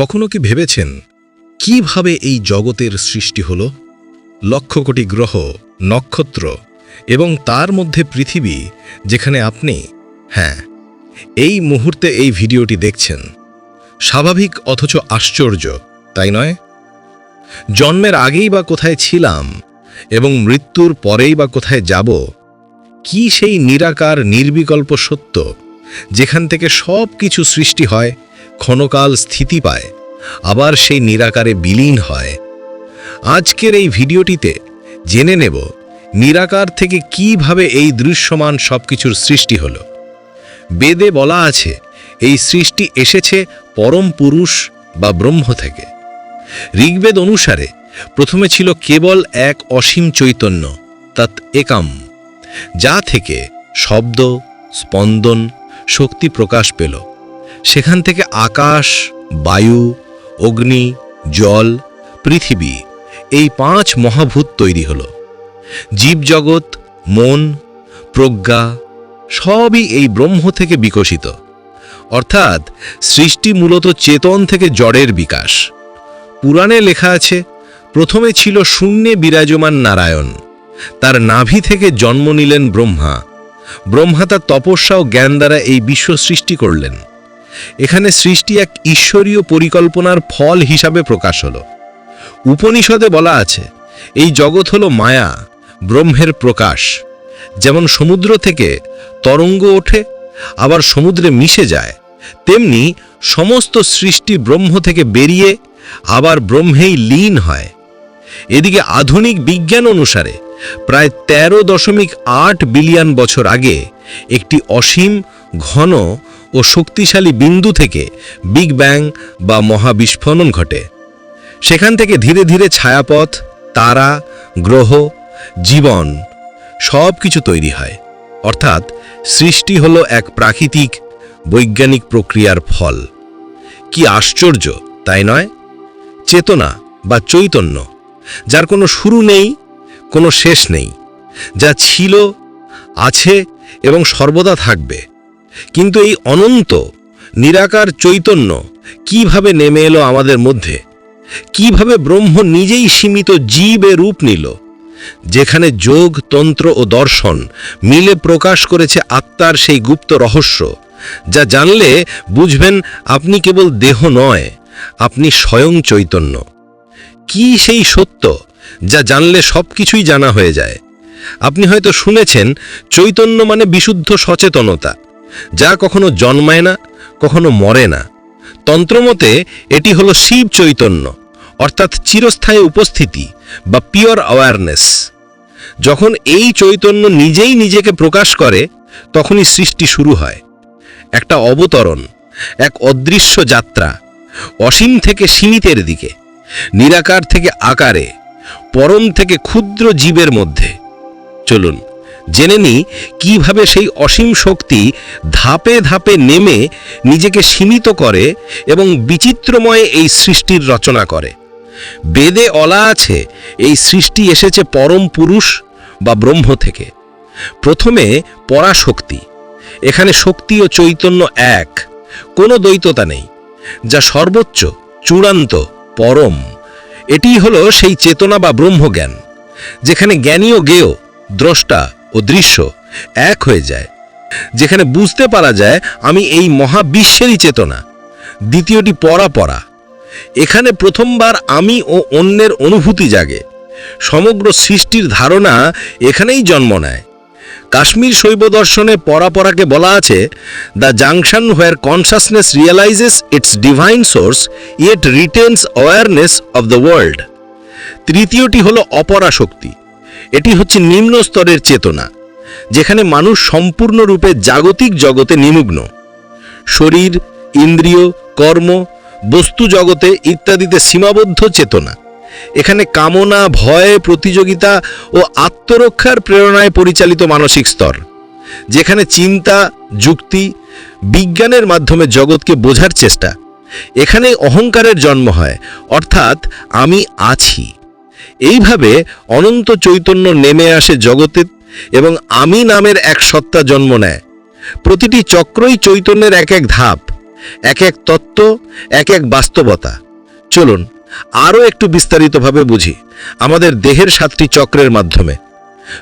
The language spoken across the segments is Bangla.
কখনো কি ভেবেছেন কীভাবে এই জগতের সৃষ্টি হল? লক্ষ কোটি গ্রহ, নক্ষত্র এবং তার মধ্যে পৃথিবী যেখানে আপনি হ্যাঁ এই মুহূর্তে এই ভিডিওটি দেখছেন। স্বাভাবিক অথচ আশ্চর্য, তাই নয়? জন্মের আগেই বা কোথায় ছিলাম এবং মৃত্যুর পরেই বা কোথায় যাব, কি সেই নিরাকার, নির্বিকল্প সত্য যেখান থেকে সব কিছু সৃষ্টি হয় ক্ষণকাল স্থিতি পায়, আবার সেই নিরাকারে বিলীন হয়। আজকের এই ভিডিওটিতে জেনে নেব নিরাকার থেকে কীভাবে এই দৃশ্যমান সবকিছুর সৃষ্টি হলো। বেদে বলা আছে, এই সৃষ্টি এসেছে পরম পুরুষ বা ব্রহ্ম থেকে। ঋগ্বেদ অনুসারে প্রথমে ছিল কেবল এক অসীম চৈতন্য, তৎ একাম, যা থেকে শব্দ, স্পন্দন, শক্তি প্রকাশ পেল। সেখান থেকে আকাশ, বায়ু, অগ্নি, জল, পৃথিবী, এই পাঁচ মহাভূত তৈরি হল। জীবজগৎ, মন, প্রজ্ঞা, সবই এই ব্রহ্ম থেকে বিকশিত। অর্থাৎ সৃষ্টি মূলত চেতন থেকে জড়ের বিকাশ। পুরাণে লেখা আছে, প্রথমে ছিল শূন্যে বিরাজমান নারায়ণ। তার নাভি থেকে জন্ম নিলেন ব্রহ্মা। ব্রহ্মা তার তপস্যা ও জ্ঞান দ্বারা এই বিশ্ব সৃষ্টি করলেন। এখানে সৃষ্টি এক ঈশ্বরীয় পরিকল্পনার ফল হিসাবে প্রকাশ হল। উপনিষদে বলা আছে, এই জগৎ হল মায়া, ব্রহ্মের প্রকাশ। যেমন সমুদ্র থেকে তরঙ্গ ওঠে, আবার সমুদ্রে মিশে যায়, তেমনি সমস্ত সৃষ্টি ব্রহ্ম থেকে বেরিয়ে আবার ব্রহ্মেই লীন হয়। এদিকে আধুনিক বিজ্ঞান অনুসারে প্রায় তেরো দশমিক আট বিলিয়ন বছর আগে একটি অসীম ঘন ও শক্তিশালী বিন্দু থেকে বিগ ব্যাং বা মহাবিস্ফোরণ ঘটে। সেখান থেকে ধীরে ধীরে ছায়াপথ, তারা, গ্রহ, জীবন সব কিছু তৈরি হয়। অর্থাৎ সৃষ্টি হলো এক প্রাকৃতিক, বৈজ্ঞানিক প্রক্রিয়ার ফল। কি আশ্চর্য, তাই নয়? চেতনা বা চৈতন্য, যার কোনো শুরু নেই, কোনো শেষ নেই, যা ছিল, আছে এবং সর্বদা থাকবে। কিন্তু এই অনন্ত, নিরাকার চৈতন্য কীভাবে নেমে এলো আমাদের মধ্যে? কীভাবে ব্রহ্ম নিজেই সীমিত জীবে রূপ নিল? যেখানে যোগ, তন্ত্র ও দর্শন মিলে প্রকাশ করেছে আত্মার সেই গুপ্ত রহস্য, যা জানলে বুঝবেন আপনি কেবল দেহ নয়, আপনি স্বয়ং চৈতন্য। কি সেই সত্য যা জানলে সব কিছুই জানা হয়ে যায়? আপনি হয়তো শুনেছেন, চৈতন্য মানে বিশুদ্ধ সচেতনতা। যা কখনো জন্মায় না, কখনো মরে না। তন্ত্রমতে এটি হলো শিব চৈতন্য, অর্থাৎ চিরস্থায়ী উপস্থিতি বা পিওর অ্যাওয়ারনেস। যখন এই চৈতন্য নিজেই নিজেকে প্রকাশ করে, তখনই সৃষ্টি শুরু হয়। একটা অবতরণ, এক অদৃশ্য যাত্রা, অসীম থেকে সীমিতের দিকে, নিরাকার থেকে আকারে, পরম থেকে ক্ষুদ্র জীবের মধ্যে। চলুন জেনে নি কীভাবে সেই অসীম শক্তি ধাপে ধাপে নেমে নিজেকে সীমিত করে এবং বিচিত্রময় এই সৃষ্টির রচনা করে। বেদে অলা আছে, এই সৃষ্টি এসেছে পরম পুরুষ বা ব্রহ্ম থেকে। প্রথমে পরাশক্তি, এখানে শক্তি ও চৈতন্য এক, কোনো দ্বৈততা নেই, যা সর্বোচ্চ, চূড়ান্ত, পরম। এটিই হলো সেই চেতনা বা ব্রহ্মজ্ঞান, যেখানে জ্ঞানী ও জ্ঞেয়, দ্রষ্টা ও দৃশ্য এক হয়ে যায়। যেখানে বুঝতে পারা যায়, আমি এই মহাবিশ্বেরই চেতনা। দ্বিতীয়টি পরা পরা। এখানে প্রথমবার আমি ও অন্যের অনুভূতি জাগে। সমগ্র সৃষ্টির ধারণা এখানেই জন্ম নেয়। কাশ্মীর শৈব দর্শনে পরাপরাকে বলা আছে the junction where consciousness realizes its divine source yet retains awareness of the world তৃতীয়টি হল অপরা শক্তি। এটি হচ্ছে নিম্ন স্তরের চেতনা, যেখানে মানুষ সম্পূর্ণরূপে জাগতিক জগতে নিমগ্ন। শরীর, ইন্দ্রিয়, কর্ম, বস্তু জগতে ইত্যাদিতে সীমাবদ্ধ চেতনা। এখানে কামনা, ভয়, প্রতিযোগিতা ও আত্মরক্ষার প্রেরণায় পরিচালিত মানসিক স্তর, যেখানে চিন্তা, যুক্তি, বিজ্ঞানের মাধ্যমে জগৎকে বোঝার চেষ্টা। এখানে অহংকারের জন্ম হয়, অর্থাৎ আমি আছি। এইভাবে অনন্ত চৈতন্য নেমে আসে জগতে এবং আমি নামের এক সত্তা জন্ম নেয়। প্রতিটি চক্রই চৈতন্যের এক এক ধাপ, এক এক তত্ত্ব, এক এক বাস্তবতা। চলুন, আরও একটু বিস্তারিতভাবে বুঝি আমাদের দেহের সাতটি চক্রের মাধ্যমে।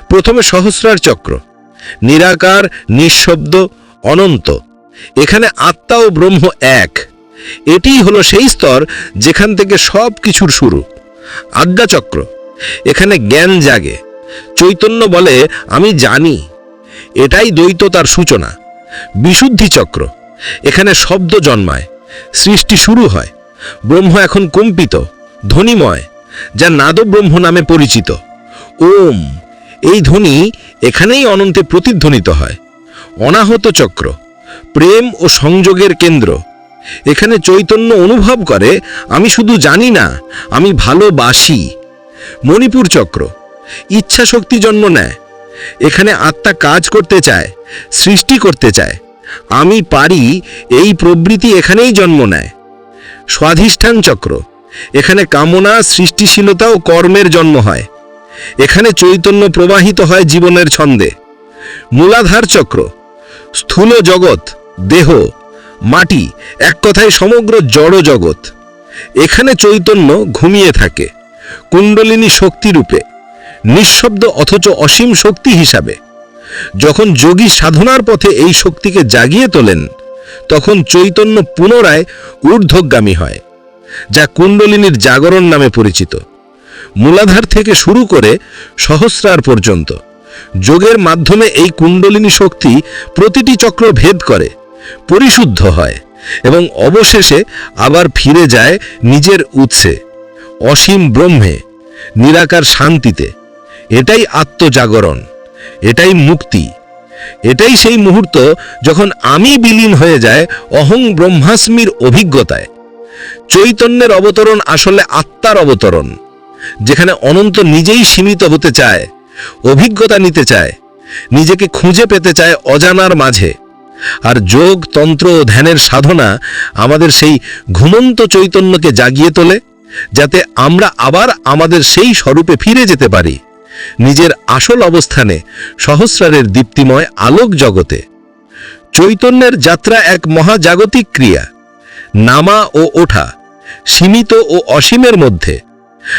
প্রথমে সহস্রার চক্র, নিরাকার, নিঃশব্দ, অনন্ত। এখানে আত্মা ও ব্রহ্ম এক। এটিই হলো সেই স্তর যেখান থেকে সব কিছুর শুরু। আজ্ঞাচক্র। এখানে জ্ঞান জাগে। চৈতন্য বলে, আমি জানি। এটাই দ্বৈততার সূচনা। বিশুদ্ধি চক্র এখানে শব্দ জন্মায়। সৃষ্টি শুরু হয়। ব্রহ্ম এখন কম্পিত, ধ্বনিময়, যা নাদব্রহ্ম নামে পরিচিত। ওম। এই ধ্বনি এখানেই অনন্তে প্রতিধ্বনিত হয়। অনাহত চক্র প্রেম ও সংযোগের কেন্দ্র। এখানে চৈতন্য অনুভব করে, আমি শুধু জানি না, আমি ভালোবাসি। মণিপুর চক্র ইচ্ছা শক্তি জন্ম নেয়। এখানে আত্মা কাজ করতে চায়, সৃষ্টি করতে চায়। আমি পারি, এই প্রবৃত্তি এখানেই জন্ম নেয়। স্বাধিষ্ঠান চক্র, এখানে কামনা সৃষ্টিশীলতা ও কর্মের জন্ম হয়। এখানে চৈতন্য প্রবাহিত হয় জীবনের ছন্দে। মূলাধার চক্র, স্থূল জগৎ, দেহ মাটি এক কথায় সমগ্র জড় জগৎ এখানে চৈতন্য ঘুমিয়ে থাকে, কুণ্ডলিনী শক্তিরূপে নিঃশব্দ অথচ অসীম শক্তি হিসাবে। যখন যোগী সাধনার পথে এই শক্তিকে জাগিয়ে তোলেন, তখন চৈতন্য পুনরায় ঊর্ধ্বগামী হয়, যা কুণ্ডলিনীর জাগরণ নামে পরিচিত। মূলাধার থেকে শুরু করে সহস্রার পর্যন্ত, যোগের মাধ্যমে এই কুণ্ডলিনী শক্তি প্রতিটি চক্র ভেদ করে। পরিশুদ্ধ হয় এবং অবশেষে আবার ফিরে যায় নিজের উৎসে, অসীম ব্রহ্মে, নিরাকার শান্তিতে। এটাই আত্মজাগরণ, এটাই মুক্তি। এটাই সেই মুহূর্ত যখন আমি বিলীন হয়ে যায় অহং ব্রহ্মাস্মির অভিজ্ঞতায়। চৈতন্যের অবতরণ আসলে আত্মার অবতরণ, যেখানে অনন্ত নিজেই সীমিত হতে চায়, অভিজ্ঞতা নিতে চায়, নিজেকে খুঁজে পেতে চায় অজানার মাঝে। আর যোগ, তন্ত্র ও ধ্যানের সাধনা আমাদের সেই ঘুমন্ত চৈতন্যকে জাগিয়ে তোলে, যাতে আমরা আবার আমাদের সেই স্বরূপে ফিরে যেতে পারি। নিজের আসল অবস্থানে সহস্রারের দীপ্তিময় আলোক জগতে। চৈতন্যের যাত্রা এক মহাজাগতিক ক্রিয়া। নামা ও ওঠা সীমিত ও অসীমের মধ্যে।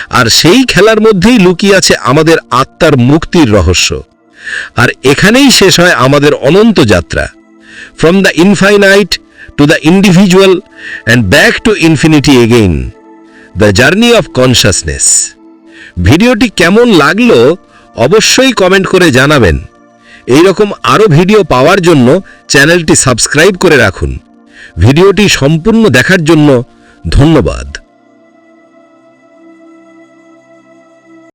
আর সেই খেলার মধ্যেই লুকিয়ে আছে আমাদের আত্মার মুক্তির রহস্য। আর এখানেই শেষ হয় আমাদের অনন্ত যাত্রা। From the infinite to the individual and back to infinity again the journey of consciousness. ভিডিওটি কেমন লাগল অবশ্যই কমেন্ট করে জানাবেন এই রকম আরও ভিডিও পাওয়ার জন্য চ্যানেলটি সাবস্ক্রাইব করে রাখুন ভিডিওটি সম্পূর্ণ দেখার জন্য ধন্যবাদ।